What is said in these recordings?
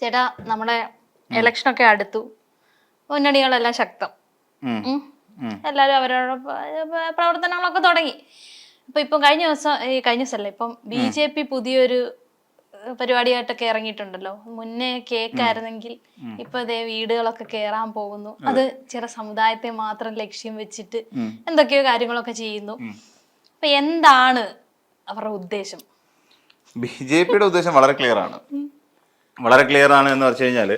ചേട്ടാ നമ്മുടെ ഇലക്ഷനൊക്കെ അടുത്തു. മുന്നണികളെല്ലാം ശക്തം. എല്ലാവരും അവരവരുടെ പ്രവർത്തനങ്ങളൊക്കെ തുടങ്ങി. അപ്പൊ ഇപ്പം കഴിഞ്ഞ ദിവസം ഈ കഴിഞ്ഞ ദിവസമല്ല ഇപ്പം ബി ജെ പി പുതിയൊരു പരിപാടിയായിട്ടൊക്കെ ഇറങ്ങിയിട്ടുണ്ടല്ലോ. മുന്നേ കേക്കായിരുന്നെങ്കിൽ ഇപ്പൊ അതേ വീടുകളൊക്കെ കയറാൻ പോകുന്നു. അത്. ചില സമുദായത്തെ മാത്രം ലക്ഷ്യം വെച്ചിട്ട്. എന്തൊക്കെയോ കാര്യങ്ങളൊക്കെ ചെയ്യുന്നു. അപ്പൊ എന്താണ് അവരുടെ ഉദ്ദേശം? ബി ജെ പിയുടെ ഉദ്ദേശം വളരെ ക്ലിയർ ആണ്. വളരെ ക്ലിയർ ആണ് എന്ന് വെച്ച് കഴിഞ്ഞാൽ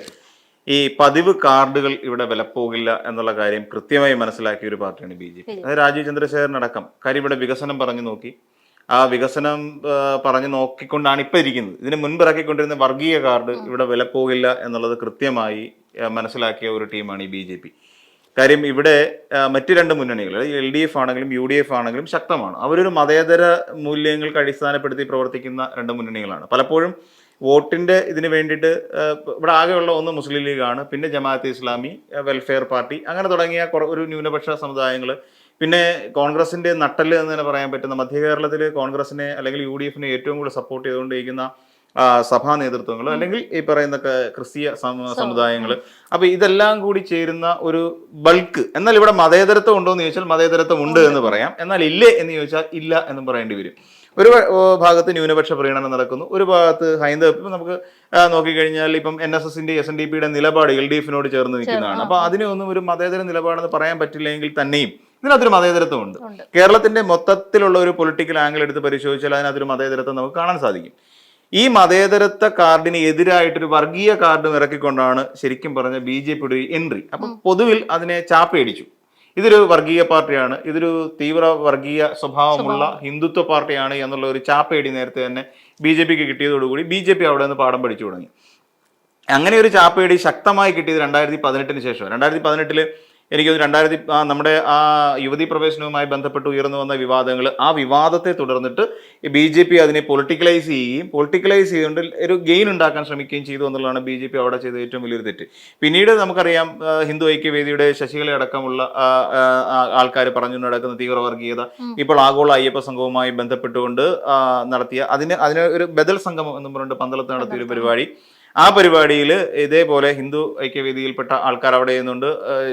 ഈ പതിവ് കാർഡുകൾ ഇവിടെ വിലപ്പോകില്ല എന്നുള്ള കാര്യം കൃത്യമായി മനസ്സിലാക്കിയ ഒരു പാർട്ടിയാണ് ബി ജെ പി. അതായത് രാജീവ് ചന്ദ്രശേഖരൻ അടക്കം കാര്യം ഇവിടെ വികസനം പറഞ്ഞു നോക്കി. ആ വികസനം പറഞ്ഞു നോക്കിക്കൊണ്ടാണ് ഇപ്പൊ ഇരിക്കുന്നത്. ഇതിന് മുൻപ് ഇറക്കിക്കൊണ്ടിരുന്ന വർഗീയ കാർഡ് ഇവിടെ വിലപ്പോകില്ല എന്നുള്ളത് കൃത്യമായി മനസ്സിലാക്കിയ ഒരു ടീമാണ് ഈ ബി ജെ പി. കാര്യം ഇവിടെ മറ്റു രണ്ട് മുന്നണികൾ എൽ ഡി എഫ് ആണെങ്കിലും യു ഡി എഫ് ആണെങ്കിലും ശക്തമാണ്. അവരൊരു മതേതര മൂല്യങ്ങൾക്ക് അടിസ്ഥാനപ്പെടുത്തി പ്രവർത്തിക്കുന്ന രണ്ട് മുന്നണികളാണ്. പലപ്പോഴും വോട്ടിന്റെ ഇതിന് വേണ്ടിയിട്ട് ഇവിടെ ആകെയുള്ള ഒന്ന് മുസ്ലിം ലീഗാണ് പിന്നെ ജമാഅത്ത് ഇസ്ലാമി വെൽഫെയർ പാർട്ടി അങ്ങനെ തുടങ്ങിയ കുറെ- ഒരു ന്യൂനപക്ഷ സമുദായങ്ങൾ പിന്നെ കോൺഗ്രസിന്റെ നട്ടൽ എന്ന് തന്നെ പറയാൻ പറ്റുന്ന മധ്യ കേരളത്തിൽ കോൺഗ്രസിനെ അല്ലെങ്കിൽ യു ഡി എഫിനെ ഏറ്റവും കൂടുതൽ സപ്പോർട്ട് ചെയ്തുകൊണ്ടിരിക്കുന്ന സഭാ നേതൃത്വങ്ങൾ അല്ലെങ്കിൽ ഈ പറയുന്ന ക്രിസ്തീയ സമുദായങ്ങൾ അപ്പൊ ഇതെല്ലാം കൂടി ചേരുന്ന ഒരു ബൾക്ക് എന്നാൽ ഇവിടെ മതേതരത്വം ഉണ്ടോ എന്ന് ചോദിച്ചാൽ മതേതരത്വം ഉണ്ട്. എന്ന് പറയാം. എന്നാൽ ഇല്ലേ എന്ന് ചോദിച്ചാൽ ഇല്ല എന്നും പറയേണ്ടി വരും. ഒരു ഭാഗത്ത് ന്യൂനപക്ഷ പ്രീണനം നടക്കുന്നു. ഒരു ഭാഗത്ത് ഹൈന്ദവ ഇപ്പം നമുക്ക് നോക്കിക്കഴിഞ്ഞാൽ ഇപ്പം എൻ എസ് എസിന്റെ എസ് എൻ ഡി പിയുടെ നിലപാട് എൽ ഡി എഫിനോട് ചേർന്ന് നിൽക്കുന്നതാണ്. അപ്പൊ അതിനൊന്നും ഒരു മതേതര നിലപാടെന്ന് പറയാൻ പറ്റില്ലെങ്കിൽ തന്നെയും ഇതിനകത്തൊരു മതേതരത്വം ഉണ്ട്. ഉണ്ട്. കേരളത്തിന്റെ മൊത്തത്തിലുള്ള ഒരു പൊളിറ്റിക്കൽ ആംഗിൾ എടുത്ത് പരിശോധിച്ചാൽ അതിനകത്തൊരു മതേതരത്വം നമുക്ക് കാണാൻ സാധിക്കും. ഈ മതേതരത്വ കാർഡിന് എതിരായിട്ടൊരു വർഗീയ കാർഡും ഇറക്കിക്കൊണ്ടാണ് ശരിക്കും പറഞ്ഞ ബി ജെ പിയുടെ എൻട്രി. അപ്പം പൊതുവിൽ അതിനെ ചാപ്പയടിച്ചു. ഇതൊരു വർഗീയ പാർട്ടിയാണ്. ഇതൊരു തീവ്ര വർഗീയ സ്വഭാവമുള്ള ഹിന്ദുത്വ പാർട്ടിയാണ് എന്നുള്ള ഒരു ചാപ്പേടി നേരത്തെ തന്നെ ബി ജെ പിക്ക് കിട്ടിയതോടുകൂടി ബി ജെ പി അവിടെ നിന്ന് പാഠം പഠിച്ചു തുടങ്ങി. അങ്ങനെ ഒരു ചാപ്പേടി ശക്തമായി കിട്ടിയത് രണ്ടായിരത്തി പതിനെട്ടിന് ശേഷം രണ്ടായിരത്തി പതിനെട്ടിൽ എനിക്ക് രണ്ടായിരത്തി നമ്മുടെ ആ യുവതി പ്രവേശനവുമായി ബന്ധപ്പെട്ട് ഉയർന്നു വന്ന വിവാദങ്ങൾ ആ വിവാദത്തെ തുടർന്നിട്ട് ബി ജെ പി അതിനെ പൊളിറ്റിക്കലൈസ് ചെയ്യുകയും പൊളിറ്റിക്കലൈസ് ചെയ്തുകൊണ്ട് ഒരു ഗെയിൻ ഉണ്ടാക്കാൻ ശ്രമിക്കുകയും ചെയ്തു എന്നുള്ളതാണ് ബി ജെ പി അവിടെ ചെയ്ത ഏറ്റവും വലിയൊരു തെറ്റ്. പിന്നീട് നമുക്കറിയാം ഹിന്ദു ഐക്യവേദിയുടെ ശശികല അടക്കമുള്ള ആൾക്കാർ പറഞ്ഞു നടക്കുന്ന തീവ്രവർഗീയത ഇപ്പോൾ ആഗോള അയ്യപ്പ സംഘവുമായി ബന്ധപ്പെട്ടുകൊണ്ട് നടത്തിയ അതിന് അതിന് ഒരു ബദൽ സംഗമം എന്ന് പറഞ്ഞിട്ട് പന്തളത്ത് നടത്തിയ ഒരു പരിപാടി. ആ പരിപാടിയിൽ ഇതേപോലെ ഹിന്ദു ഐക്യവേദിയിൽപ്പെട്ട ആൾക്കാർ അവിടെ ചെയ്യുന്നുണ്ട്.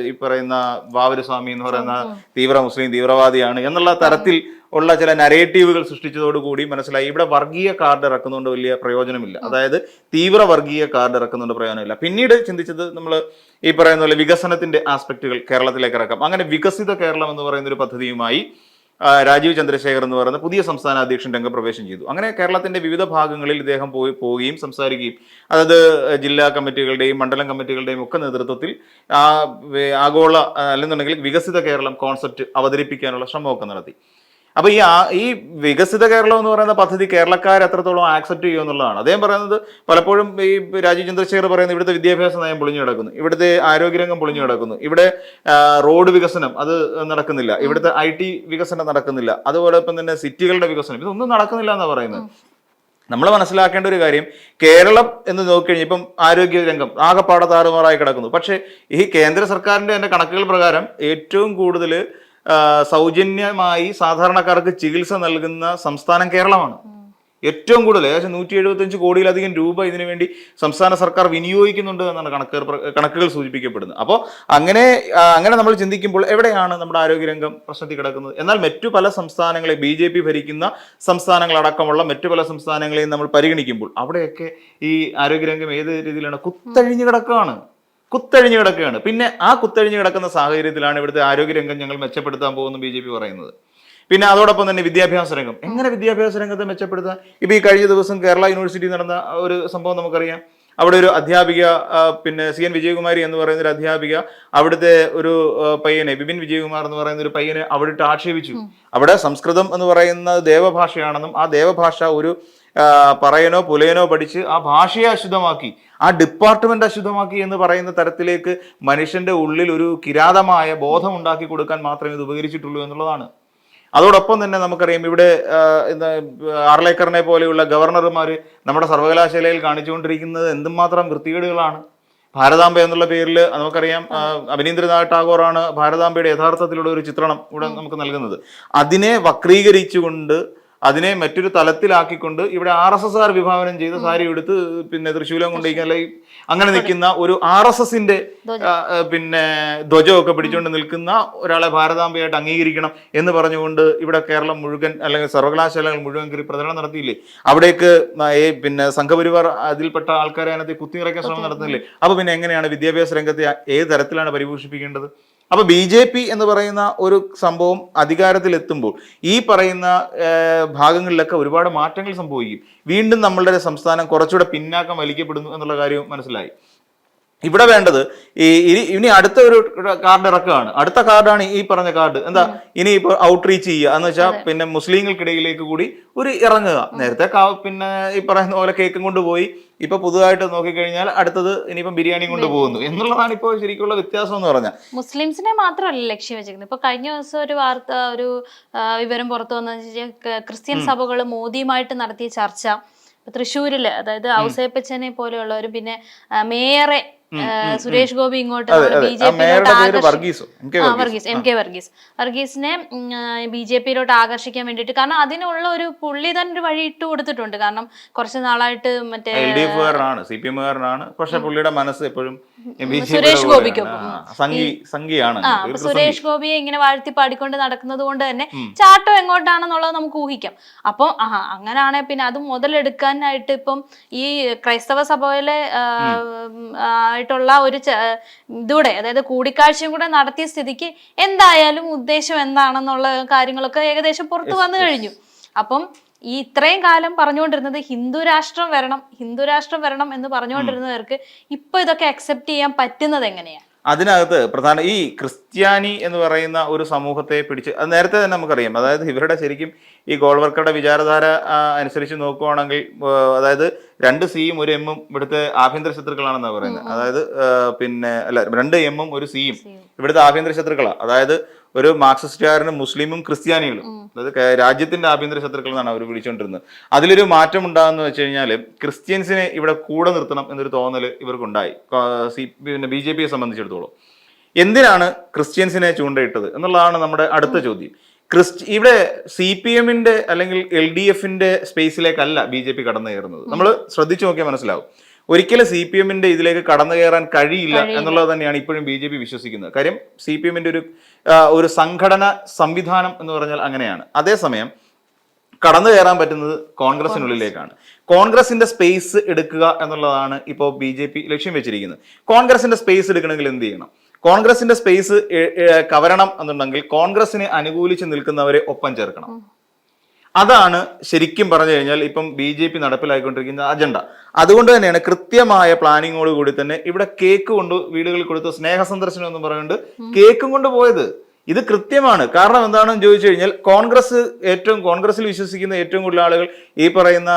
ഈ പറയുന്ന വാവരുസ്വാമി എന്ന് പറയുന്ന തീവ്ര മുസ്ലിം തീവ്രവാദിയാണ് എന്നുള്ള തരത്തിൽ ഉള്ള ചില നരേറ്റീവുകൾ സൃഷ്ടിച്ചതോടുകൂടി മനസ്സിലായി. ഇവിടെ വർഗീയ കാർഡ് ഇറക്കുന്നതുകൊണ്ട് വലിയ പ്രയോജനമില്ല. അതായത് തീവ്ര വർഗീയ കാർഡ് ഇറക്കുന്നതുകൊണ്ട് പ്രയോജനമില്ല. പിന്നീട് ചിന്തിച്ചത് നമ്മൾ ഈ പറയുന്ന പോലെ വികസനത്തിന്റെ ആസ്പെക്റ്റുകൾ കേരളത്തിലേക്ക് ഇറക്കാം. അങ്ങനെ വികസിത കേരളം എന്ന് പറയുന്ന ഒരു പദ്ധതിയുമായി രാജീവ് ചന്ദ്രശേഖർ എന്ന് പറയുന്ന പുതിയ സംസ്ഥാന അധ്യക്ഷൻ രംഗപ്രവേശം ചെയ്തു. അങ്ങനെ കേരളത്തിന്റെ വിവിധ ഭാഗങ്ങളിൽ ഇദ്ദേഹം പോയി പോവുകയും സംസാരിക്കുകയും അതായത് ജില്ലാ കമ്മിറ്റികളുടെയും മണ്ഡലം കമ്മിറ്റികളുടെയും ഒക്കെ നേതൃത്വത്തിൽ ആഗോള അല്ലെന്നുണ്ടെങ്കിൽ വികസിത കേരളം കോൺസെപ്റ്റ് അവതരിപ്പിക്കാനുള്ള ശ്രമമൊക്കെ നടത്തി. അപ്പൊ ഈ ഈ വികസിത കേരളം എന്ന് പറയുന്ന പദ്ധതി കേരളക്കാർ എത്രത്തോളം ആക്സെപ്റ്റ് ചെയ്യും എന്നുള്ളതാണ്. അദ്ദേഹം പറയുന്നത് പലപ്പോഴും ഈ രാജീവ് ചന്ദ്രശേഖർ പറയുന്നത് ഇവിടുത്തെ വിദ്യാഭ്യാസ നയം പൊളിഞ്ഞു കിടക്കുന്നു. ഇവിടുത്തെ ആരോഗ്യരംഗം പൊളിഞ്ഞു കിടക്കുന്നു. ഇവിടെ റോഡ് വികസനം അത് നടക്കുന്നില്ല. ഇവിടുത്തെ ഐ ടി വികസനം നടക്കുന്നില്ല. അതുപോലെ അതുപോലൊപ്പം തന്നെ സിറ്റികളുടെ വികസനം ഇതൊന്നും നടക്കുന്നില്ല എന്നാണ് പറയുന്നത്. നമ്മൾ മനസ്സിലാക്കേണ്ട ഒരു കാര്യം കേരളം എന്ന് നോക്കിക്കഴിഞ്ഞാൽ ഇപ്പം ആരോഗ്യ രംഗം ആകെപ്പാടെ താറുമാറായി കിടക്കുന്നു. പക്ഷേ ഈ കേന്ദ്ര സർക്കാരിന്റെ തന്നെ കണക്കുകൾ പ്രകാരം ഏറ്റവും കൂടുതൽ സൗജന്യമായി സാധാരണക്കാർക്ക് ചികിത്സ നൽകുന്ന സംസ്ഥാനം കേരളമാണ്. ഏറ്റവും കൂടുതൽ ഏകദേശം നൂറ്റി എഴുപത്തഞ്ച് കോടിയിലധികം രൂപ ഇതിനു വേണ്ടി സംസ്ഥാന സർക്കാർ വിനിയോഗിക്കുന്നുണ്ട് എന്നാണ് കണക്ക് കണക്കുകൾ സൂചിപ്പിക്കപ്പെടുന്നത്. അപ്പോൾ അങ്ങനെ അങ്ങനെ നമ്മൾ ചിന്തിക്കുമ്പോൾ എവിടെയാണ് നമ്മുടെ ആരോഗ്യരംഗം പ്രശ്നത്തിൽ കിടക്കുന്നത്? എന്നാൽ മറ്റു പല സംസ്ഥാനങ്ങളെ ബി ജെ പി ഭരിക്കുന്ന സംസ്ഥാനങ്ങളടക്കമുള്ള മറ്റു പല സംസ്ഥാനങ്ങളെയും നമ്മൾ പരിഗണിക്കുമ്പോൾ അവിടെയൊക്കെ ഈ ആരോഗ്യരംഗം ഏത് രീതിയിലാണ് കുത്തഴിഞ്ഞു കിടക്കുകയാണ് കുത്തഴിഞ്ഞു കിടക്കുകയാണ്. പിന്നെ ആ കുത്തഴിഞ്ഞു കിടക്കുന്ന സാഹചര്യത്തിലാണ് ഇവിടുത്തെ ആരോഗ്യരംഗം ഞങ്ങൾ മെച്ചപ്പെടുത്താൻ പോകുന്നു ബി ജെ പി പറയുന്നത്. പിന്നെ അതോടൊപ്പം തന്നെ വിദ്യാഭ്യാസ രംഗം. എങ്ങനെ വിദ്യാഭ്യാസ രംഗത്തെ മെച്ചപ്പെടുത്താൻ? ഇപ്പൊ ഈ കഴിഞ്ഞ ദിവസം കേരള യൂണിവേഴ്സിറ്റി നടന്ന ഒരു സംഭവം നമുക്കറിയാം. അവിടെ ഒരു അധ്യാപിക പിന്നെ സി എൻ വിജയകുമാരി എന്ന് പറയുന്ന ഒരു അധ്യാപിക അവിടുത്തെ ഒരു പയ്യനെ ബിപിൻ വിജയകുമാർ എന്ന് പറയുന്ന ഒരു പയ്യനെ അവിടെ ആക്ഷേപിച്ചു. അവിടെ സംസ്കൃതം എന്ന് പറയുന്ന ദേവഭാഷയാണെന്നും ആ ദേവഭാഷ ഒരു പറയനോ പുലയനോ പഠിച്ച് ആ ഭാഷയെ അശുദ്ധമാക്കി ആ ഡിപ്പാർട്ട്മെന്റ് അശുദ്ധമാക്കി എന്ന് പറയുന്ന തരത്തിലേക്ക് മനുഷ്യന്റെ ഉള്ളിൽ ഒരു കിരാതമായ ബോധം ഉണ്ടാക്കി കൊടുക്കാൻ മാത്രമേ ഇത് ഉപകരിച്ചിട്ടുള്ളൂ എന്നുള്ളതാണ്. അതോടൊപ്പം തന്നെ നമുക്കറിയാം ഇവിടെ ആർലേക്കറിനെ പോലെയുള്ള ഗവർണർമാർ നമ്മുടെ സർവകലാശാലയിൽ കാണിച്ചുകൊണ്ടിരിക്കുന്നത് എന്തുമാത്രം വൃത്തികേടുകളാണ്. ഭാരതാംബ എന്നുള്ള പേരിൽ നമുക്കറിയാം അഭിനീന്ദ്രനാഥ് ടാഗോറാണ് ഭാരതാംബയുടെ യഥാർത്ഥത്തിലുള്ള ഒരു ചിത്രണം ഇവിടെ നമുക്ക് നൽകുന്നത്. അതിനെ വക്രീകരിച്ചുകൊണ്ട് അതിനെ മറ്റൊരു തലത്തിലാക്കിക്കൊണ്ട് ഇവിടെ ആർ എസ് എസ് ആർ വിഭാവനം ചെയ്ത സാരി എടുത്ത് പിന്നെ തൃശ്ശൂലം കൊണ്ടിരിക്കുന്ന അല്ലെങ്കിൽ അങ്ങനെ നിൽക്കുന്ന ഒരു ആർ എസ് എസിന്റെ പിന്നെ ധ്വജമൊക്കെ പിടിച്ചുകൊണ്ട് നിൽക്കുന്ന ഒരാളെ ഭാരതാംബയായിട്ട് അംഗീകരിക്കണം എന്ന് പറഞ്ഞുകൊണ്ട് ഇവിടെ കേരളം മുഴുവൻ അല്ലെങ്കിൽ സർവകലാശാലകൾ മുഴുവൻ കയറി പ്രചരണം നടത്തിയില്ലേ? അവിടേക്ക് പിന്നെ സംഘപരിവാർ അതിൽപ്പെട്ട ആൾക്കാരെ അതിനകത്ത് കുത്തിനിറയ്ക്കാൻ ശ്രമം നടത്തുന്നില്ലേ? അപ്പൊ പിന്നെ എങ്ങനെയാണ് വിദ്യാഭ്യാസ രംഗത്തെ ഏത് തരത്തിലാണ് പരിപോഷിപ്പിക്കേണ്ടത്? അപ്പൊ ബി ജെ പി എന്ന് പറയുന്ന ഒരു സംഭവം അധികാരത്തിലെത്തുമ്പോൾ ഈ പറയുന്ന ഭാഗങ്ങളിലൊക്കെ ഒരുപാട് മാറ്റങ്ങൾ സംഭവിക്കും. വീണ്ടും നമ്മളുടെ സംസ്ഥാനം കുറച്ചുകൂടെ പിന്നാക്കം വലിക്കപ്പെടുന്നു എന്നുള്ള കാര്യം മനസ്സിലായി. ഇവിടെ വേണ്ടത് ഈ ഇനി ഇനി അടുത്ത ഒരു കാർഡ് ഇറക്കുകയാണ്. അടുത്ത കാർഡാണ് ഈ പറഞ്ഞ കാർഡ്. എന്താ? ഇനി ഇപ്പോൾ ഔട്ട്റീച്ച് ചെയ്യുക. എന്ന് വെച്ചാൽ പിന്നെ മുസ്ലിങ്ങൾക്കിടയിലേക്ക് കൂടി ഒരു ഇറങ്ങുക. നേരത്തെ പിന്നെ ഈ പറയുന്ന പോലെ കേക്കും കൊണ്ടുപോയി ഇപ്പൊ പുതുതായിട്ട് നോക്കിക്കഴിഞ്ഞാൽ അടുത്തത് ഇനിയിപ്പം ബിരിയാണി. കൊണ്ടുപോകുന്നു എന്നുള്ളതാണ് ഇപ്പോൾ ശരിക്കുള്ള വ്യത്യാസം എന്ന് പറഞ്ഞാൽ. മുസ്ലിംസിനെ മാത്രമല്ല ലക്ഷ്യം വെച്ചിരിക്കുന്നത്. ഇപ്പൊ കഴിഞ്ഞ ദിവസം ഒരു വാർത്ത ഒരു വിവരം പുറത്തു വന്ന. ക്രിസ്ത്യൻ സഭകൾ മോദിയുമായിട്ട് നടത്തിയ ചർച്ച. തൃശ്ശൂരിൽ തൃശ്ശൂരിൽ അതായത് ഔസേപ്പച്ചനെ പോലെയുള്ളവരും പിന്നെ മേയറെ സുരേഷ് ഗോപി ഇങ്ങോട്ട് B J പിയിലോട്ട് M K Varghese. M K Varghese. വർഗീസിനെ B J പിയിലോട്ട് ആകർഷിക്കാൻ വേണ്ടിയിട്ട് കാരണം അതിനുള്ള ഒരു പുള്ളി തന്നെ ഒരു വഴി ഇട്ട് കൊടുത്തിട്ടുണ്ട്. കാരണം കുറച്ച് നാളായിട്ട് മറ്റേ എൽ ഡി എഫുകാരനാണ് സി പി എമ്മുകാരനാണ് പക്ഷെ പുള്ളിയുടെ മനസ്സ് എപ്പോഴും സുരേഷ് ഗോപിക്കൊപ്പം. സുരേഷ് ഗോപിയെ ഇങ്ങനെ വാഴ്ത്തി പാടിക്കൊണ്ട് നടക്കുന്നത് കൊണ്ട് തന്നെ ചാട്ടം എങ്ങോട്ടാണെന്നുള്ളത് നമുക്ക് ഊഹിക്കാം. അപ്പൊ ആ അങ്ങനാണെ പിന്നെ അത് മുതലെടുക്കാനായിട്ട് ഇപ്പം ഈ ക്രൈസ്തവ സഭയിലെ ആയിട്ടുള്ള ഒരു ഇതൂടെ അതായത് കൂടിക്കാഴ്ചയും കൂടെ നടത്തിയ സ്ഥിതിക്ക് എന്തായാലും ഉദ്ദേശം എന്താണെന്നുള്ള കാര്യങ്ങളൊക്കെ ഏകദേശം പുറത്തു വന്നു കഴിഞ്ഞു. അപ്പം ഈ ഇത്രയും കാലം പറഞ്ഞുകൊണ്ടിരുന്നത് ഹിന്ദു രാഷ്ട്രം വരണം ഹിന്ദു രാഷ്ട്രം വരണം എന്ന് പറഞ്ഞുകൊണ്ടിരുന്നവർക്ക് ഇപ്പൊ ഇതൊക്കെ അക്സെപ്റ്റ് ചെയ്യാൻ പറ്റുന്നത് എങ്ങനെയാ? അതിനകത്ത് പ്രധാന ഈ ക്രിസ്ത്യാനി എന്ന് പറയുന്ന ഒരു സമൂഹത്തെ പിടിച്ച് അത് നേരത്തെ തന്നെ നമുക്കറിയാം. അതായത് ഇവരുടെ ശരിക്കും ഈ ഗോൾവർക്കറുടെ വിചാരധാര അനുസരിച്ച് നോക്കുവാണെങ്കിൽ അതായത് രണ്ട് സിയും ഒരു എമ്മും ഇവിടുത്തെ ആഭ്യന്തര ശത്രുക്കളാണെന്നാണ് പറയുന്നത്. അതായത് പിന്നെ അല്ല രണ്ട് എമ്മും ഒരു സിയും ഇവിടുത്തെ ആഭ്യന്തര ശത്രുക്കളാണ് അതായത് ഒരു മാർക്സിസ്റ്റുകാരനും മുസ്ലിമും ക്രിസ്ത്യാനികളും. അതായത് രാജ്യത്തിന്റെ ആഭ്യന്തര ശത്രുക്കൾ എന്നാണ് അവർ വിളിച്ചുകൊണ്ടിരുന്നത് അതിലൊരു മാറ്റം ഉണ്ടാകുന്ന വെച്ച് കഴിഞ്ഞാൽ ക്രിസ്ത്യൻസിനെ ഇവിടെ കൂടെ നിർത്തണം എന്നൊരു തോന്നൽ ഇവർക്കുണ്ടായി. സി പിന്നെ ബി ജെ പിയെ സംബന്ധിച്ചിടത്തോളം. എന്തിനാണ് ക്രിസ്ത്യൻസിനെ ചൂണ്ടയിട്ടത് എന്നുള്ളതാണ് നമ്മുടെ അടുത്ത ചോദ്യം. ക്രിസ്റ്റി ഇവിടെ സി പി എമ്മിന്റെ അല്ലെങ്കിൽ എൽ ഡി എഫിന്റെ സ്പേസിലേക്കല്ല ബി ജെ പി കടന്നു കയറുന്നത്. നമ്മൾ ശ്രദ്ധിച്ചു നോക്കിയാൽ മനസ്സിലാവും. ഒരിക്കലും സി പി എമ്മിന്റെ ഇതിലേക്ക് കടന്നു കയറാൻ കഴിയില്ല എന്നുള്ളത് തന്നെയാണ് ഇപ്പോഴും ബി ജെ പി വിശ്വസിക്കുന്നത്. കാര്യം സി പി എമ്മിന്റെ ഒരു ഒരു സംഘടന സംവിധാനം എന്ന് പറഞ്ഞാൽ അങ്ങനെയാണ്. അതേസമയം കടന്നു കയറാൻ പറ്റുന്നത് കോൺഗ്രസിനുള്ളിലേക്കാണ്. കോൺഗ്രസിന്റെ സ്പേസ് എടുക്കുക എന്നുള്ളതാണ് ഇപ്പോൾ ബി ജെ പി ലക്ഷ്യം വെച്ചിരിക്കുന്നത്. കോൺഗ്രസിന്റെ സ്പേസ് എടുക്കണമെങ്കിൽ എന്ത് ചെയ്യണം? കോൺഗ്രസിന്റെ സ്പേസ് കവരണം എന്നുണ്ടെങ്കിൽ കോൺഗ്രസിനെ അനുകൂലിച്ച് നിൽക്കുന്നവരെ ഒപ്പം ചേർക്കണം. അതാണ് ശരിക്കും പറഞ്ഞു കഴിഞ്ഞാൽ ഇപ്പം ബി ജെ പി നടപ്പിലാക്കിക്കൊണ്ടിരിക്കുന്ന അജണ്ട അതുകൊണ്ട് തന്നെയാണ് കൃത്യമായ പ്ലാനിങ്ങോട് കൂടി തന്നെ ഇവിടെ കേക്ക് കൊണ്ട് വീടുകളിൽ കൊടുത്ത് സ്നേഹ സന്ദർശനം എന്ന് പറയുന്നുണ്ട് കേക്കും കൊണ്ട് പോയത്. ഇത് കൃത്യമാണ്. കാരണം എന്താണെന്ന് ചോദിച്ചു കഴിഞ്ഞാൽ കോൺഗ്രസ് ഏറ്റവും കോൺഗ്രസിൽ വിശ്വസിക്കുന്ന ഏറ്റവും കൂടുതൽ ആളുകൾ ഈ പറയുന്ന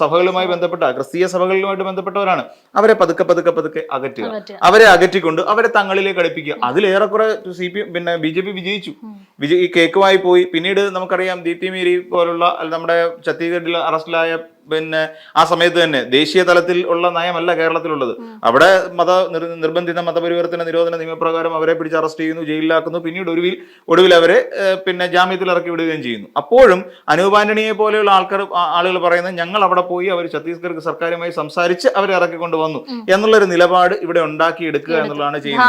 സഭകളുമായി ബന്ധപ്പെട്ട ക്രിസ്തീയ സഭകളുമായിട്ട് ബന്ധപ്പെട്ടവരാണ്. അവരെ പതുക്കെ പതുക്കെ പതുക്കെ അകറ്റുക. അവരെ അകറ്റിക്കൊണ്ട് അവരെ തങ്ങളിലേക്ക് അടുപ്പിക്കുക. അതിലേറെക്കുറെ സി പി പിന്നെ ബി ജെ പി വിജയിച്ചു. വിജയ് ഈ കേക്കുമായി പോയി. പിന്നീട് നമുക്കറിയാം ദീപ്തി മേരി പോലുള്ള നമ്മുടെ ഛത്തീസ്ഗഡിൽ അറസ്റ്റിലായ പിന്നെ ആ സമയത്ത് തന്നെ ദേശീയ തലത്തിൽ ഉള്ള നയമല്ല കേരളത്തിലുള്ളത്. അവിടെ മത നിർബന്ധിത മതപരിവർത്തന നിരോധന നിയമപ്രകാരം അവരെ പിടിച്ച് അറസ്റ്റ് ചെയ്യുന്നു ജയിലിലാക്കുന്നു. പിന്നീട് ഒടുവിൽ ഒടുവിൽ അവരെ പിന്നെ ജാമ്യത്തിൽ ഇറക്കി വിടുകയും ചെയ്യുന്നു. അപ്പോഴും അനൂപാന്റണിയെ പോലെയുള്ള ആൾക്കാർ ആളുകൾ പറയുന്നത് ഞങ്ങൾ അവിടെ പോയി അവർ ഛത്തീസ്ഗഡ് സർക്കാരുമായി സംസാരിച്ച് അവരെ ഇറക്കിക്കൊണ്ട് വന്നു. എന്നുള്ളൊരു നിലപാട് ഇവിടെ ഉണ്ടാക്കിയെടുക്കുക എന്നുള്ളതാണ് ചെയ്യുന്നത്.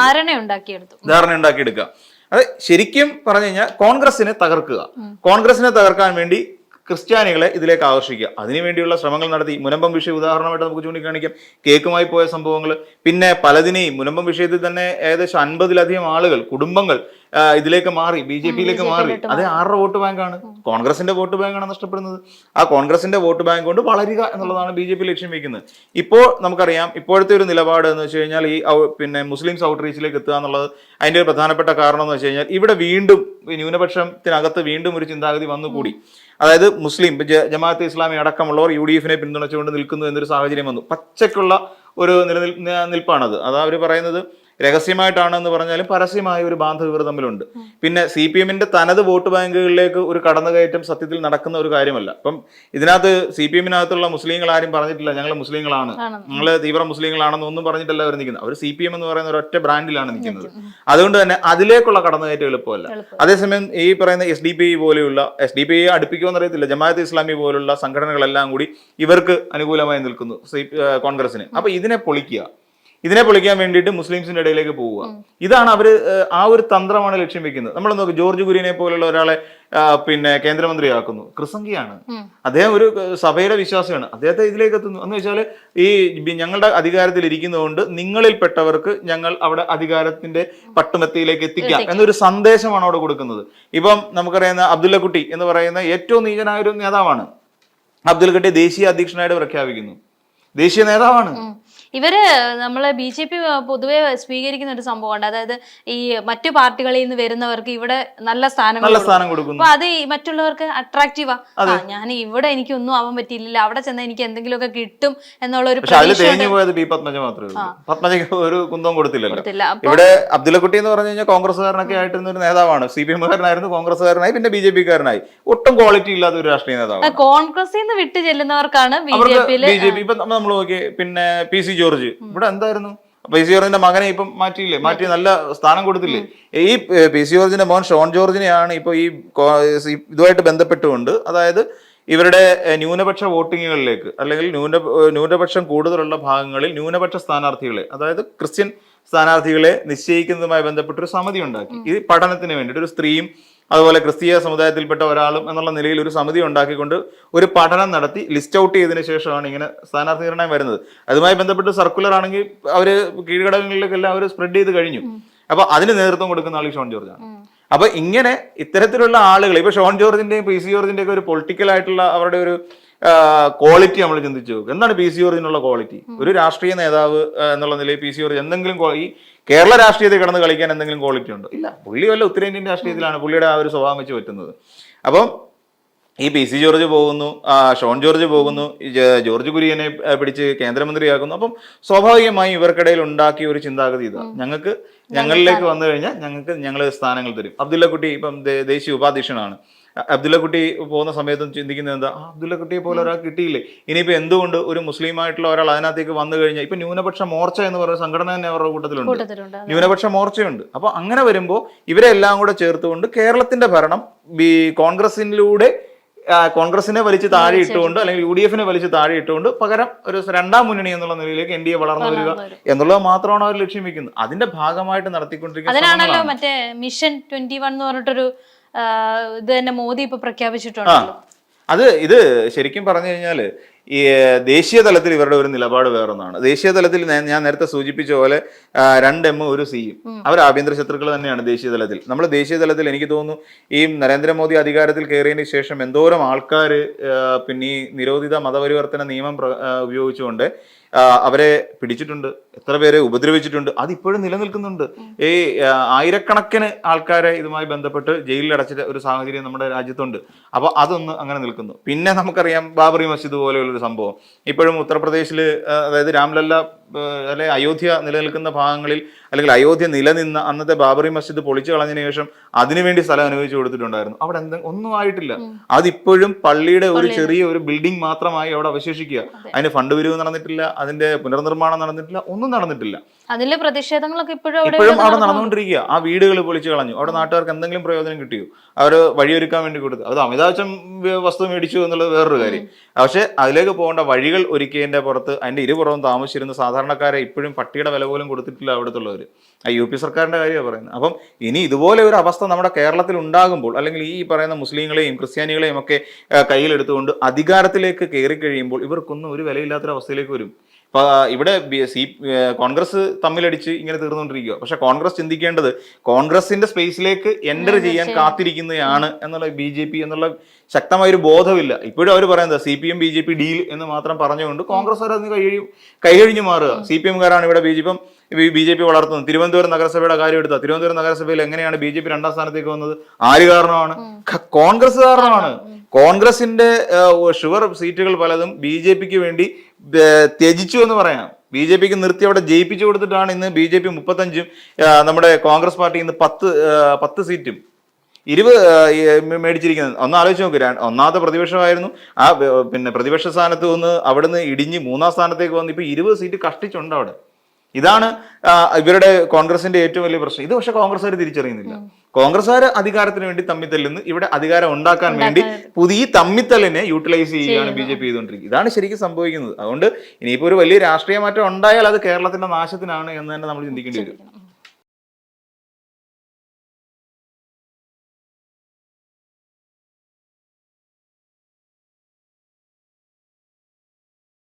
ധാരണ ഉണ്ടാക്കിയെടുക്കുക. അത് ശരിക്കും പറഞ്ഞു കഴിഞ്ഞാൽ കോൺഗ്രസിനെ തകർക്കുക. കോൺഗ്രസിനെ തകർക്കാൻ വേണ്ടി ക്രിസ്ത്യാനികളെ ഇതിലേക്ക് ആകർഷിക്കുക. അതിനുവേണ്ടിയുള്ള ശ്രമങ്ങൾ നടത്തി. മുനമ്പം വിഷയം ഉദാഹരണമായിട്ട് നമുക്ക് ചൂണ്ടിക്കാണിക്കാം. കേക്കുമായി പോയ സംഭവങ്ങൾ. പിന്നെ പലതിനെയും മുനമ്പം വിഷയത്തിൽ തന്നെ ഏകദേശം അൻപതിലധികം ആളുകൾ കുടുംബങ്ങൾ ഇതിലേക്ക് മാറി. ബി ജെ പിയിലേക്ക് മാറി. അത് ആരുടെ വോട്ട് ബാങ്കാണ്? കോൺഗ്രസിന്റെ വോട്ട് ബാങ്കാണ് നഷ്ടപ്പെടുന്നത്. ആ കോൺഗ്രസിന്റെ വോട്ട് ബാങ്ക് കൊണ്ട് വളരുക എന്നുള്ളതാണ് ബി ജെ പി ലക്ഷ്യം വെക്കുന്നത്. ഇപ്പോൾ നമുക്കറിയാം ഇപ്പോഴത്തെ ഒരു നിലപാട് എന്ന് വെച്ച് കഴിഞ്ഞാൽ ഈ പിന്നെ മുസ്ലിംസ് ഔട്ട്റീച്ചിലേക്ക് എത്തുക എന്നുള്ളത് അതിന്റെ ഒരു പ്രധാനപ്പെട്ട കാരണം എന്ന് വെച്ച് കഴിഞ്ഞാൽ ഇവിടെ വീണ്ടും ന്യൂനപക്ഷത്തിനകത്ത് വീണ്ടും ഒരു ചിന്താഗതി വന്നുകൂടി. അതായത് മുസ്ലിം ജമാഅത്തെ ഇസ്ലാമി അടക്കമുള്ളവർ യു ഡി എഫിനെ പിന്തുണച്ചുകൊണ്ട് നിൽക്കുന്നു എന്നൊരു സാഹചര്യം വന്നു. പച്ചക്കുള്ള ഒരു നിലനിൽ നിൽപ്പാണത്. അതാ അവർ പറയുന്നത് രഹസ്യമായിട്ടാണെന്ന് പറഞ്ഞാലും പരസ്യമായ ഒരു ബാന്ധവ ഇവർ തമ്മിലുണ്ട് പിന്നെ സി പി എമ്മിന്റെ തനത് വോട്ട് ബാങ്കുകളിലേക്ക് ഒരു കടന്നുകയറ്റം സത്യത്തിൽ നടക്കുന്ന ഒരു കാര്യമല്ല. അപ്പം ഇതിനകത്ത് സി പി എമ്മിനകത്തുള്ള മുസ്ലിങ്ങൾ ആരും പറഞ്ഞിട്ടില്ല. ഞങ്ങൾ മുസ്ലിങ്ങളാണ്. ഞങ്ങൾ തീവ്ര മുസ്ലിങ്ങളാണെന്ന് ഒന്നും പറഞ്ഞിട്ടല്ല അവർ നിൽക്കുന്നത്. അവർ സി പി എം എന്ന് പറയുന്ന ഒരൊറ്റ ബ്രാൻഡിലാണ് നിൽക്കുന്നത്. അതുകൊണ്ട് തന്നെ അതിലേക്കുള്ള കടന്നുകയറ്റം എളുപ്പമല്ല. എളുപ്പം. അതേസമയം ഈ പറയുന്ന എസ് ഡി പി പോലെയുള്ള എസ് ഡി പി അടുപ്പിക്കുമെന്ന് അറിയത്തില്ല ജമാഅത്ത് ഇസ്ലാമി പോലുള്ള സംഘടനകളെല്ലാം കൂടി ഇവർക്ക് അനുകൂലമായി നിൽക്കുന്നു. കോൺഗ്രസിന് അപ്പൊ ഇതിനെ പൊളിക്കുക. ഇതിനെ പൊളിക്കാൻ വേണ്ടിയിട്ട് മുസ്ലിംസിന്റെ ഇടയിലേക്ക് പോവുക. ഇതാണ് അവർ ആ ഒരു തന്ത്രമാണ് ലക്ഷ്യം വെക്കുന്നത്. നമ്മൾ നോക്ക് ജോർജ് കുര്യനെ പോലുള്ള ഒരാളെ പിന്നെ കേന്ദ്രമന്ത്രിയാക്കുന്നു. ക്രിസംഗിയാണ്. അദ്ദേഹം ഒരു സഭയുടെ വിശ്വാസിയാണ്. അദ്ദേഹത്തെ ഇതിലേക്ക് എത്തുന്നു. എന്ന് വെച്ചാൽ ഈ ഞങ്ങളുടെ അധികാരത്തിൽ ഇരിക്കുന്നതുകൊണ്ട് നിങ്ങളിൽപ്പെട്ടവർക്ക് ഞങ്ങൾ അവിടെ അധികാരത്തിന്റെ പട്ടുമെത്തിയിലേക്ക് എത്തിക്കാം എന്നൊരു സന്ദേശമാണ് അവിടെ കൊടുക്കുന്നത്. ഇപ്പം നമുക്കറിയുന്ന അബ്ദുല്ലക്കുട്ടി കുട്ടി എന്ന് പറയുന്ന ഏറ്റവും നീചനായ ഒരു നേതാവാണ്. അബ്ദുൽ കുട്ടി ദേശീയ അധ്യക്ഷനായിട്ട് പ്രഖ്യാപിക്കുന്നു. ദേശീയ നേതാവാണ്. ഇവർ നമ്മളെ ബി ജെ പി പൊതുവെ സ്വീകരിക്കുന്ന ഒരു സംഭവമുണ്ട്. അതായത് ഈ മറ്റു പാർട്ടികളിൽ നിന്ന് വരുന്നവർക്ക് ഇവിടെ നല്ല കൊടുക്കും. സ്ഥാനം കൊടുക്കുന്നു. അപ്പൊ അത് മറ്റുള്ളവർക്ക് അട്രാക്റ്റീവാ ആ. ഞാൻ ഇവിടെ എനിക്ക് ഒന്നും ആവാൻ പറ്റിയില്ല. അവിടെ ചെന്നാൽ എനിക്ക് എന്തെങ്കിലുമൊക്കെ കിട്ടും എന്നുള്ള ഒരു ഒരു കുന്തവും കൊടുത്തില്ലല്ലോ. ഇവിടെ അബ്ദുള്ളക്കുട്ടി എന്ന് പറഞ്ഞു കഴിഞ്ഞാൽ കോൺഗ്രസ്സുകാരനൊക്കെ ആയിട്ടിരുന്ന ഒരു നേതാവാണ്. സി പി എമ്മുകാരനായിരുന്നു കോൺഗ്രസ്സുകാരനായി പിന്നെ ബി ജെ പിക്കാരനായി. ഒട്ടും ക്വാളിറ്റി ഇല്ലാത്ത ഒരു രാഷ്ട്രീയ നേതാവ് കോൺഗ്രസിൽ നിന്ന് വിട്ടു ചെല്ലുന്നവർക്കാണ് ബി ജെ അവർക്ക് ബി ജെ പി ഇപ്പൊ നമ്മൾ നോക്കി പിന്നെ പി സി ജോർജ്. ഇവിടെ എന്തായിരുന്നു? പി സി ജോർജിന്റെ മകനെ ഇപ്പം മാറ്റിയില്ലേ? മാറ്റി നല്ല സ്ഥാനം കൊടുത്തില്ലേ? ഈ പി സി ജോർജിന്റെ മോൻ ഷോൺ ജോർജിനെയാണ് ഇപ്പൊ ഈ ഇതുമായിട്ട് ബന്ധപ്പെട്ടുകൊണ്ട് അതായത് ഇവരുടെ ന്യൂനപക്ഷ വോട്ടിങ്ങുകളിലേക്ക് അല്ലെങ്കിൽ ന്യൂന ന്യൂനപക്ഷം കൂടുതലുള്ള ഭാഗങ്ങളിൽ ന്യൂനപക്ഷ സ്ഥാനാർത്ഥികളെ അതായത് ക്രിസ്ത്യൻ സ്ഥാനാർത്ഥികളെ നിശ്ചയിക്കുന്നതുമായി ബന്ധപ്പെട്ടൊരു സമിതി ഉണ്ടാക്കി. ഈ പഠനത്തിന് വേണ്ടിയിട്ട് ഒരു സ്ത്രീയും അതുപോലെ ക്രിസ്തീയ സമുദായത്തിൽപ്പെട്ട ഒരാളും എന്നുള്ള നിലയിൽ ഒരു സമിതി ഉണ്ടാക്കിക്കൊണ്ട് ഒരു പഠനം നടത്തി ലിസ്റ്റ് ഔട്ട് ചെയ്തതിനു ശേഷമാണ് ഇങ്ങനെ സ്ഥാനാർത്ഥി നിർണയം വരുന്നത്. അതുമായി ബന്ധപ്പെട്ട് സർക്കുലർ ആണെങ്കിൽ അവർ കീഴ്ഘടകങ്ങളിലേക്കെല്ലാം അവർ സ്പ്രെഡ് ചെയ്ത് കഴിഞ്ഞു. അപ്പൊ അതിന് നേതൃത്വം കൊടുക്കുന്ന ആൾ ഷോൺ ജോർജ് ആണ്. അപ്പൊ ഇങ്ങനെ ഇത്തരത്തിലുള്ള ആളുകൾ ഇപ്പൊ ഷോൺ ജോർജിന്റെയും പി സി ജോർജിന്റെയും ഒക്കെ ഒരു പൊളിറ്റിക്കൽ ആയിട്ടുള്ള അവരുടെ ഒരു ക്വാളിറ്റി നമ്മൾ ചിന്തിച്ചു. നോക്കുക എന്താണ് പി സി ഒറിജിനുള്ള ക്വാളിറ്റി ഒരു രാഷ്ട്രീയ നേതാവ് എന്നുള്ള നിലയിൽ പി സി ജോർജ് എന്തെങ്കിലും ഈ കേരള രാഷ്ട്രീയത്തിൽ കിടന്ന് കളിക്കാൻ എന്തെങ്കിലും ക്വാളിറ്റി ഉണ്ടോ? ഇല്ല. പുള്ളി വല്ല ഉത്തരേന്ത്യൻ രാഷ്ട്രീയത്തിലാണ്. പുള്ളിയുടെ ആ ഒരു സ്വഭാവം വെച്ച് പറ്റുന്നത്. അപ്പം ഈ പി സി ജോർജ് പോകുന്നു ഷോൺ ജോർജ് പോകുന്നു ജോർജ് കുര്യനെ പിടിച്ച് കേന്ദ്രമന്ത്രിയാക്കുന്നു. അപ്പം സ്വാഭാവികമായും ഇവർക്കിടയിൽ ഉണ്ടാക്കിയ ഒരു ചിന്താഗതി ഇതാ. ഞങ്ങൾക്ക് ഞങ്ങളിലേക്ക് വന്നു കഴിഞ്ഞാൽ ഞങ്ങൾക്ക് ഞങ്ങൾ സ്ഥാനങ്ങൾ തരും. അബ്ദുള്ള കുട്ടി ഇപ്പം ദേശീയ ഉപാധ്യക്ഷനാണ്. അ- അബ്ദുള്ള കുട്ടി പോകുന്ന സമയത്തും ചിന്തിക്കുന്നത് എന്താ? ആ, അബ്ദുള്ള കുട്ടിയെ പോലെ ഒരാൾ കിട്ടിയില്ലേ? ഇനിയിപ്പോ എന്തുകൊണ്ട് ഒരു മുസ്ലിം ആയിട്ടുള്ള ഒരാൾ അതിനകത്തേക്ക് വന്നു കഴിഞ്ഞാൽ ഇപ്പൊ ന്യൂനപക്ഷ മോർച്ച എന്ന് പറയുന്ന സംഘടന തന്നെ അവരുടെ കൂട്ടത്തിലുണ്ട്. ന്യൂനപക്ഷ മോർച്ചയുണ്ട്. അപ്പോൾ അങ്ങനെ വരുമ്പോൾ ഇവരെ എല്ലാം കൂടെ ചേർത്തുകൊണ്ട് കേരളത്തിന്റെ ഭരണം ബി കോൺഗ്രസിലൂടെ കോൺഗ്രസിനെ വലിച്ച് താഴെ ഇട്ടുകൊണ്ട് അല്ലെങ്കിൽ യു ഡി എഫിനെ വലിച്ച് താഴെ ഇട്ടുകൊണ്ട് പകരം ഒരു രണ്ടാം മുന്നണി എന്നുള്ള നിലയിലേക്ക് എൻ ഡി എ വളർന്നു വരിക എന്നുള്ളത് മാത്രമാണ് അവർ ലക്ഷ്യം വെക്കുന്നത്. അതിന്റെ ഭാഗമായിട്ട് നടത്തിക്കൊണ്ടിരിക്കുന്നത് അതിനാണല്ലോ. മറ്റേ മിഷൻ ട്വന്റി വൺ എന്ന് പറഞ്ഞിട്ടൊരു ഇത് തന്നെ മോദി ഇപ്പൊ പ്രഖ്യാപിച്ചിട്ടുണ്ട് അത് ഇത് ശരിക്കും പറഞ്ഞു കഴിഞ്ഞാൽ ഈ ദേശീയ തലത്തിൽ ഇവരുടെ ഒരു നിലപാട് വേറൊന്നാണ്. ദേശീയ തലത്തിൽ ഞാൻ നേരത്തെ സൂചിപ്പിച്ച പോലെ രണ്ട് എം ഒരു സിയും അവർ ആഭ്യന്തര ശത്രുക്കൾ തന്നെയാണ് ദേശീയ തലത്തിൽ. നമ്മൾ ദേശീയ തലത്തിൽ എനിക്ക് തോന്നുന്നു ഈ നരേന്ദ്രമോദി അധികാരത്തിൽ കയറിയതിന് ശേഷം എന്തോരം ആൾക്കാർ പിന്നെ ഈ നിരോധിത മതപരിവർത്തന നിയമം ഉപയോഗിച്ചുകൊണ്ട് അവരെ പിടിച്ചിട്ടുണ്ട് എത്ര പേരെ ഉപദ്രവിച്ചിട്ടുണ്ട് അതിപ്പോഴും നിലനിൽക്കുന്നുണ്ട്. ഈ ആയിരക്കണക്കിന് ആൾക്കാരെ ഇതുമായി ബന്ധപ്പെട്ട് ജയിലിൽ അടച്ചിട്ട് ഒരു സാഹചര്യം നമ്മുടെ രാജ്യത്തുണ്ട്. അപ്പോൾ അതൊന്ന് അങ്ങനെ നിൽക്കുന്നു. പിന്നെ നമുക്കറിയാം ബാബറി മസ്ജിദ് പോലെയുള്ള ഒരു സംഭവം. ഇപ്പോഴും ഉത്തർപ്രദേശിൽ അതായത് രാംലല്ല അല്ലെ അയോധ്യ നിലനിൽക്കുന്ന ഭാഗങ്ങളിൽ അല്ലെങ്കിൽ അയോധ്യ നിലനിന്ന അന്നത്തെ ബാബറി മസ്ജിദ് പൊളിച്ചു കളഞ്ഞതിന് ശേഷം അതിനുവേണ്ടി സ്ഥലം അനുവദിച്ചു കൊടുത്തിട്ടുണ്ടായിരുന്നു. അവിടെ എന്താ ഒന്നും ആയിട്ടില്ല. അതിപ്പോഴും പള്ളിയുടെ ഒരു ചെറിയ ഒരു ബിൽഡിംഗ് മാത്രമായി അവിടെ അവശേഷിക്കുക. അതിന് ഫണ്ട് പിരിവ് നടന്നിട്ടില്ല അതിന്റെ പുനർനിർമ്മാണം നടന്നിട്ടില്ല ഒന്നും നടന്നിട്ടില്ല. അതിലെ പ്രതിഷേധങ്ങളൊക്കെ ഇപ്പോഴും അവിടെ ഇപ്പോഴും അവിടെ നടന്നുകൊണ്ടിരിക്കുക. ആ വീടുകൾ പൊളിച്ചു കളഞ്ഞു. അവിടെ നാട്ടുകാർക്ക് എന്തെങ്കിലും പ്രയോജനം കിട്ടിയോ? അവർ വഴിയൊരുക്കാൻ വേണ്ടി കൊടുത്തു. അത് അമിതാവശ്യം വസ്തു മേടിച്ചു എന്നുള്ളത് വേറൊരു കാര്യം. പക്ഷെ അതിലേക്ക് പോകേണ്ട വഴികൾ ഒരുക്കിയതിന്റെ പുറത്ത് അതിന്റെ ഇരുപുറവും താമസിച്ചിരുന്ന സാധാരണക്കാരെ ഇപ്പോഴും പട്ടിയുടെ വില പോലും കൊടുത്തിട്ടില്ല അവിടുത്തുള്ളവർ ആ യു പി സർക്കാരിന്റെ കാര്യമാണ് പറയുന്നത്. അപ്പം ഇനി ഇതുപോലെ ഒരു അവസ്ഥ നമ്മുടെ കേരളത്തിൽ ഉണ്ടാകുമ്പോൾ അല്ലെങ്കിൽ ഈ പറയുന്ന മുസ്ലിങ്ങളെയും ക്രിസ്ത്യാനികളെയും ഒക്കെ കയ്യിലെടുത്തുകൊണ്ട് അധികാരത്തിലേക്ക് കയറി കഴിയുമ്പോൾ ഇവർക്കൊന്നും ഒരു വിലയില്ലാത്തൊരവസ്ഥയിലേക്ക് വരും. ഇപ്പൊ ഇവിടെ സി കോൺഗ്രസ് തമ്മിലടിച്ച് ഇങ്ങനെ തീർന്നുകൊണ്ടിരിക്കുക പക്ഷെ കോൺഗ്രസ് ചിന്തിക്കേണ്ടത് കോൺഗ്രസിന്റെ സ്പേസിലേക്ക് എന്റർ ചെയ്യാൻ കാത്തിരിക്കുന്നതാണ് എന്നുള്ള ബി ജെ പി എന്നുള്ള ശക്തമായ ഒരു ബോധമില്ല. ഇപ്പോഴും അവർ പറയുന്നത് C P M B J P deal എന്ന് മാത്രം പറഞ്ഞുകൊണ്ട് കോൺഗ്രസ് അതിന് കഴിയും കൈകഴിഞ്ഞു മാറുക. സി പി എംകാരാണ് ഇവിടെ B J P B J P വളർത്തുന്നത്. തിരുവനന്തപുരം നഗരസഭയുടെ കാര്യം എടുത്താൽ തിരുവനന്തപുരം നഗരസഭയിൽ എങ്ങനെയാണ് ബി ജെ പി രണ്ടാം സ്ഥാനത്തേക്ക് വന്നത്? ആര് കാരണമാണ്? കോൺഗ്രസ് കാരണമാണ്. കോൺഗ്രസിന്റെ ഷുവർ സീറ്റുകൾ പലതും ബി ജെ പിക്ക് വേണ്ടി ത്യജിച്ചു എന്ന് പറയാം. ബി ജെ പിക്ക് നിർത്തി അവിടെ ജയിപ്പിച്ചു കൊടുത്തിട്ടാണ് ഇന്ന് ബി ജെ പി മുപ്പത്തഞ്ചും നമ്മുടെ കോൺഗ്രസ് പാർട്ടി ഇന്ന് പത്ത് പത്ത് സീറ്റും. ഇരുപത് മേടിച്ചിരിക്കുന്നത്. ഒന്ന് ആലോചിച്ച് നോക്ക് ഒന്നാമത്തെ പ്രതിപക്ഷമായിരുന്നു. ആ പിന്നെ പ്രതിപക്ഷ സ്ഥാനത്ത് വന്ന് അവിടുന്ന് ഇടിഞ്ഞ് മൂന്നാം സ്ഥാനത്തേക്ക് വന്ന് ഇപ്പൊ ഇരുപത് സീറ്റ് കഷ്ടിച്ചുണ്ട് അവിടെ. ഇതാണ് ഇവരുടെ കോൺഗ്രസിന്റെ ഏറ്റവും വലിയ പ്രശ്നം. ഇത് പക്ഷെ കോൺഗ്രസ്സുകാർ തിരിച്ചറിയുന്നില്ല. കോൺഗ്രസ്സുകാർ അധികാരത്തിന് വേണ്ടി തമ്മിത്തല്ലെന്ന്. ഇവിടെ അധികാരം ഉണ്ടാക്കാൻ വേണ്ടി പുതിയ തമ്മിത്തല്ലിനെ യൂട്ടിലൈസ് ചെയ്യുകയാണ് ബി ജെ പി ചെയ്തുകൊണ്ടിരിക്കുന്നത്. ഇതാണ് ശരിക്കും സംഭവിക്കുന്നത്. അതുകൊണ്ട് ഇനിയിപ്പോ ഒരു വലിയ രാഷ്ട്രീയ മാറ്റം ഉണ്ടായാൽ അത് കേരളത്തിന്റെ നാശത്തിനാണ് എന്ന് തന്നെ നമ്മൾ ചിന്തിക്കേണ്ടി വരും.